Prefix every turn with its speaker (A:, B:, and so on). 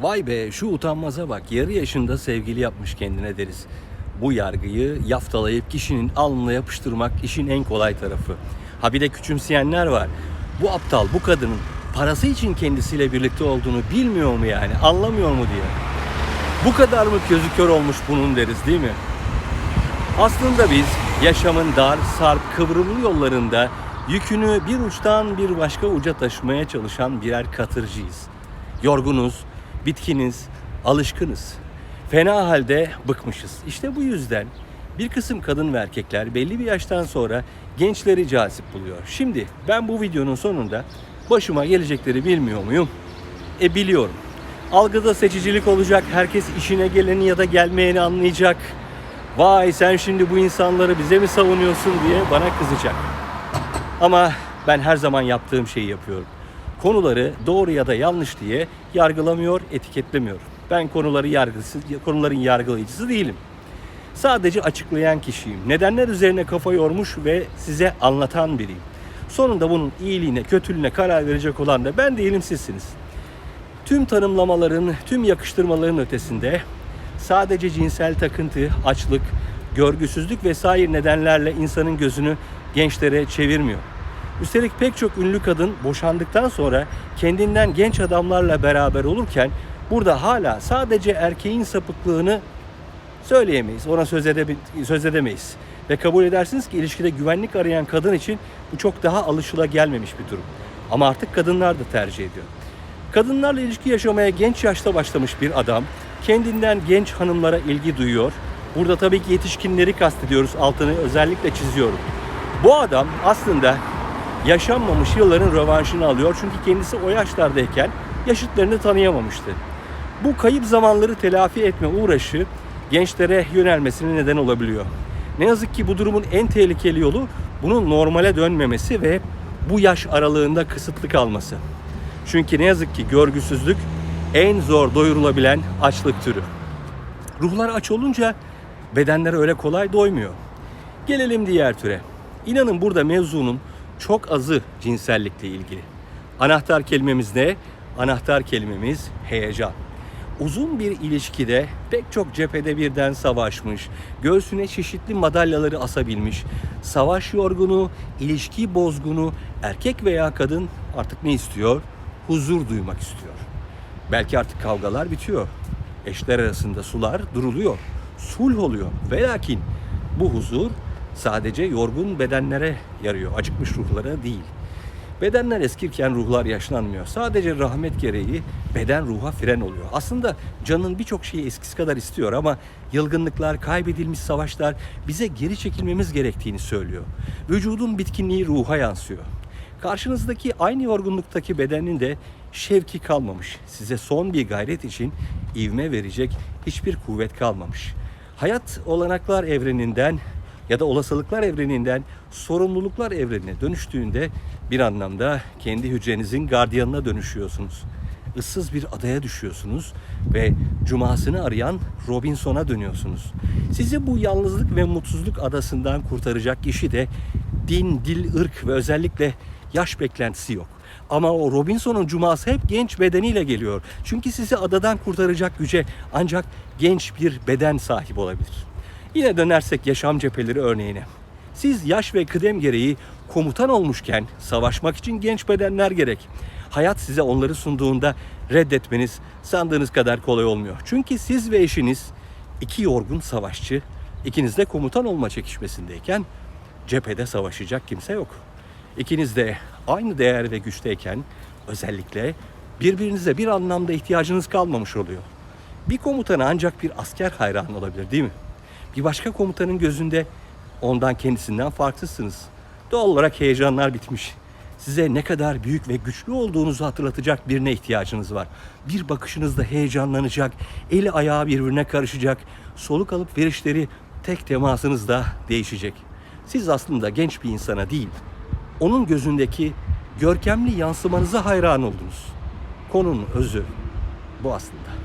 A: Vay be şu utanmaza bak yarı yaşında sevgili yapmış kendine deriz. Bu yargıyı yaftalayıp kişinin alnına yapıştırmak işin en kolay tarafı. Ha bir de küçümseyenler var. Bu aptal bu kadının parası için kendisiyle birlikte olduğunu bilmiyor mu yani anlamıyor mu diye. Bu kadar mı gözü kör olmuş bunun deriz değil mi? Aslında biz yaşamın dar, sarp, kıvrımlı yollarında yükünü bir uçtan bir başka uca taşımaya çalışan birer katırcıyız. Yorgunuz, bitkiniz, alışkınız. Fena halde bıkmışız. İşte bu yüzden bir kısım kadın ve erkekler belli bir yaştan sonra gençleri cazip buluyor. Şimdi ben bu videonun sonunda başıma gelecekleri bilmiyor muyum? E biliyorum. Algıda seçicilik olacak. Herkes işine geleni ya da gelmeyeni anlayacak. Vay sen şimdi bu insanları bize mi savunuyorsun diye bana kızacak. Ama ben her zaman yaptığım şeyi yapıyorum. Konuları doğru ya da yanlış diye yargılamıyor, etiketlemiyorum. Ben konuları yargısı, konuların yargılayıcısı değilim. Sadece açıklayan kişiyim. Nedenler üzerine kafa yormuş ve size anlatan biriyim. Sonunda bunun iyiliğine, kötülüğüne karar verecek olan da ben değilim sizsiniz. Tüm tanımlamaların, tüm yakıştırmaların ötesinde sadece cinsel takıntı, açlık, görgüsüzlük vesaire nedenlerle insanın gözünü gençlere çevirmiyor. Üstelik pek çok ünlü kadın boşandıktan sonra kendinden genç adamlarla beraber olurken burada hala sadece erkeğin sapıklığını söyleyemeyiz. Ona söz, edebe- söz edemeyiz. Ve kabul edersiniz ki ilişkide güvenlik arayan kadın için bu çok daha alışılagelmemiş bir durum. Ama artık kadınlar da tercih ediyor. Kadınlarla ilişki yaşamaya genç yaşta başlamış bir adam kendinden genç hanımlara ilgi duyuyor. Burada tabii ki yetişkinleri kastediyoruz. Altını özellikle çiziyorum. Bu adam aslında yaşanmamış yılların rövanşını alıyor. Çünkü kendisi o yaşlardayken yaşıtlarını tanıyamamıştı. Bu kayıp zamanları telafi etme uğraşı gençlere yönelmesine neden olabiliyor. Ne yazık ki bu durumun en tehlikeli yolu bunun normale dönmemesi ve bu yaş aralığında kısıtlı kalması. Çünkü ne yazık ki görgüsüzlük en zor doyurulabilen açlık türü. Ruhlar aç olunca bedenler öyle kolay doymuyor. Gelelim diğer türe. İnanın burada mevzunun çok azı cinsellikle ilgili. Anahtar kelimemiz ne? Anahtar kelimemiz heyecan. Uzun bir ilişkide pek çok cephede birden savaşmış, göğsüne çeşitli madalyaları asabilmiş, savaş yorgunu, ilişki bozgunu, erkek veya kadın artık ne istiyor? Huzur duymak istiyor. Belki artık kavgalar bitiyor. Eşler arasında sular duruluyor. Sulh oluyor. Ve lakin bu huzur sadece yorgun bedenlere yarıyor. Acıkmış ruhlara değil. Bedenler eskirken ruhlar yaşlanmıyor. Sadece rahmet gereği beden ruha fren oluyor. Aslında canın birçok şeyi eskisi kadar istiyor ama yılgınlıklar, kaybedilmiş savaşlar bize geri çekilmemiz gerektiğini söylüyor. Vücudun bitkinliği ruha yansıyor. Karşınızdaki aynı yorgunluktaki bedenin de şevki kalmamış. Size son bir gayret için ivme verecek hiçbir kuvvet kalmamış. Hayat olanaklar evreninden ya da olasılıklar evreninden sorumluluklar evrenine dönüştüğünde bir anlamda kendi hücrenizin gardiyanına dönüşüyorsunuz. Issız bir adaya düşüyorsunuz ve cumasını arayan Robinson'a dönüyorsunuz. Sizi bu yalnızlık ve mutsuzluk adasından kurtaracak kişi de din, dil, ırk ve özellikle yaş beklentisi yok. Ama o Robinson'un cuması hep genç bedeniyle geliyor. Çünkü sizi adadan kurtaracak güce ancak genç bir beden sahip olabilir. Yine dönersek yaşam cepheleri örneğine. Siz yaş ve kıdem gereği komutan olmuşken savaşmak için genç bedenler gerek. Hayat size onları sunduğunda reddetmeniz sandığınız kadar kolay olmuyor. Çünkü siz ve eşiniz iki yorgun savaşçı, ikiniz de komutan olma çekişmesindeyken cephede savaşacak kimse yok. İkiniz de aynı değer ve güçteyken özellikle birbirinize bir anlamda ihtiyacınız kalmamış oluyor. Bir komutana ancak bir asker hayran olabilir değil mi? Bir başka komutanın gözünde ondan kendisinden farksızsınız. Doğal olarak heyecanlar bitmiş. Size ne kadar büyük ve güçlü olduğunuzu hatırlatacak birine ihtiyacınız var. Bir bakışınızda heyecanlanacak, eli ayağı birbirine karışacak, soluk alıp verişleri tek temasınızda değişecek. Siz aslında genç bir insana değil, onun gözündeki görkemli yansımanıza hayran oldunuz. Konunun özü bu aslında.